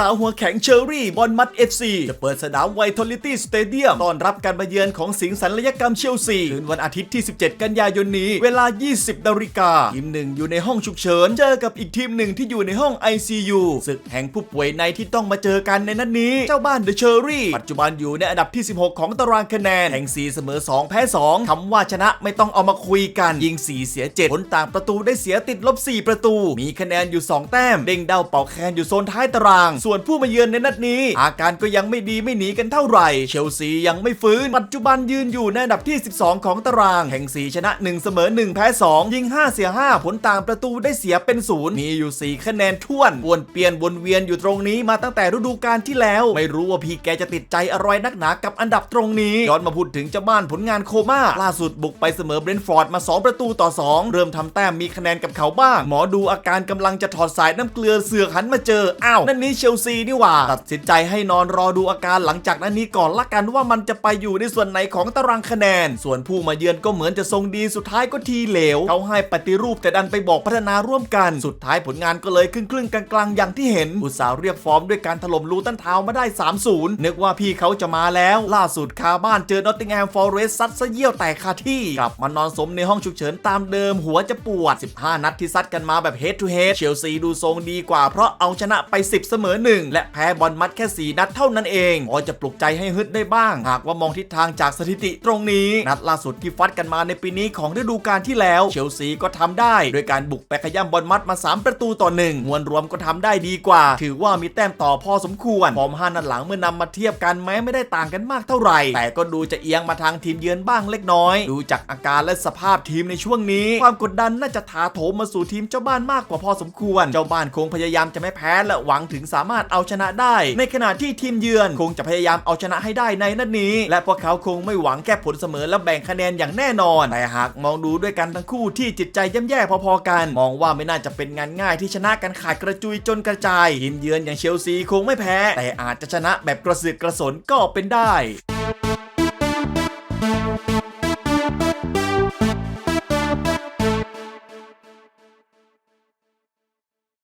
สาวหัวแข็งเชอรี่บอลมัด FC จะเปิดสนามไวทอลิตี้สเตเดียมต้อนรับการมาเยือนของสิงห์สัญญกรรมเชลซีคืนวันอาทิตย์ที่ 17 กันยายนนี้ เวลา 20นาฬิกาทีมหนึ่งอยู่ในห้องฉุกเฉิน เจอกับอีกทีมหนึ่งที่อยู่ในห้อง ICU ศึกแห่งผู้ป่วยในที่ต้องมาเจอกันในนัดนี้ เจ้าบ้านเดอะเชอรี่ ปัจจุบันอยู่ในอันดับที่ 16 ของตารางคะแนนแห่ง4เสมอ 2 แพ้ 2คำว่าชนะไม่ต้องเอามาคุยกัน ยิง 4 เสีย 7 ผลต่างประตูได้เสียติดลบ 4 ประตู มีคะแนนอยู่ 2 แต้ม เด้งเดาเป่าแคนอยู่โซนท้ายตารางส่วนผู้มาเยือนในนัดนี้ อาการก็ยังไม่ดีไม่หนีกันเท่าไหร่ เชลซียังไม่ฟื้น ปัจจุบันยืนอยู่ในอันดับที่ 12 ของตาราง แห่ง 4 ชนะ 1 เสมอ 1 แพ้ 2 ยิง 5 เสีย 5 ผลต่างประตูได้เสียเป็นศูนย์มีอยู่ 4 คะแนนท้วนวนเปลี่ยนวนเวียนอยู่ตรงนี้มาตั้งแต่ฤดูกาลที่แล้ว ไม่รู้ว่าพี่แกจะติดใจอะไรนักหนากับอันดับตรงนี้ย้อนมาพูดถึงเจ้าบ้านผลงานโคม่าล่าสุดบุกไปเสมอเบรนท์ฟอร์ดมา 2 ประตูต่อ 2 เริ่มทำแต้มมีคะแนนกับเขาบ้าง หมอดูอาการกำลังจะถอดสายน้ำเกลือเสือกหันมาเจออ้าวนั่นนี่เชลซีนี่หว่า ตัดสินใจให้นอนรอดูอาการหลังจากนั้นนี้ก่อนละกันว่ามันจะไปอยู่ในส่วนไหนของตารางคะแนน ส่วนผู้มาเยือนก็เหมือนจะทรงดีสุดท้ายก็ทีเหลวเขาให้ปฏิรูปแต่ดันไปบอกพัฒนาร่วมกัน สุดท้ายผลงานก็เลยครึ่งครึ่งกลางๆอย่างที่เห็น อุตสาห์เรียกฟอร์มด้วยการถล่มลูตันทาวมาได้ 3-0 นึกว่าพี่เขาจะมาแล้ว ล่าสุดคาบ้านเจอนอตติงแฮมฟอร์เรสซัดซะเยี่ยวแตกคาที่กลับมานอนสมในห้องฉุกเฉินตามเดิม หัวจะปวด 15 นัดที่ซัดกันมาแบบ head to head เชลซีดูทรงดีกว่าเพราะเอาชนะไป 10 เสมอ1 และแพ้บอลมัดแค่ 4 นัดเท่านั้นเองพอจะปลุกใจให้ฮึดได้บ้าง หากว่ามองทิศทางจากสถิติตรงนี้ นัดล่าสุดที่ฟัดกันมาในปีนี้ของฤดูกาลที่แล้ว เชลซีก็ทำได้ โดยการบุกไปขย้ำบอลมัดมา 3 ประตูต่อหนึ่งมวลรวมก็ทำได้ดีกว่า ถือว่ามีแต้มต่อพอสมควรฟอร์มห้านัดหลังเมื่อนำมาเทียบกันแม้ไม่ได้ต่างกันมากเท่าไหร่ แต่ก็ดูจะเอียงมาทางทีมเยือนบ้างเล็กน้อย ดูจากอาการและสภาพทีมในช่วงนี้ ความกดดันน่าจะถาโถมมาสู่ทีมเจ้าบ้านมากกว่าพอสมควร เจ้าบ้านคงพยายามจะไม่แพ้และหวังถึงสามารถเอาชนะได้ ในขณะที่ทีมเยือนคงจะพยายามเอาชนะให้ได้ในนัดนี้ และพวกเขาคงไม่หวังแก้ผลเสมอและแบ่งคะแนนอย่างแน่นอน แต่หากมองดูด้วยกันทั้งคู่ที่จิตใจย่ำแย่พอๆกัน มองว่าไม่น่าจะเป็นงานง่ายที่ชนะกันขาดกระจุยจนกระจายทีมเยือนอย่างเชลซีคงไม่แพ้ แต่อาจจะชนะแบบกระสือกกระสนก็เป็นได้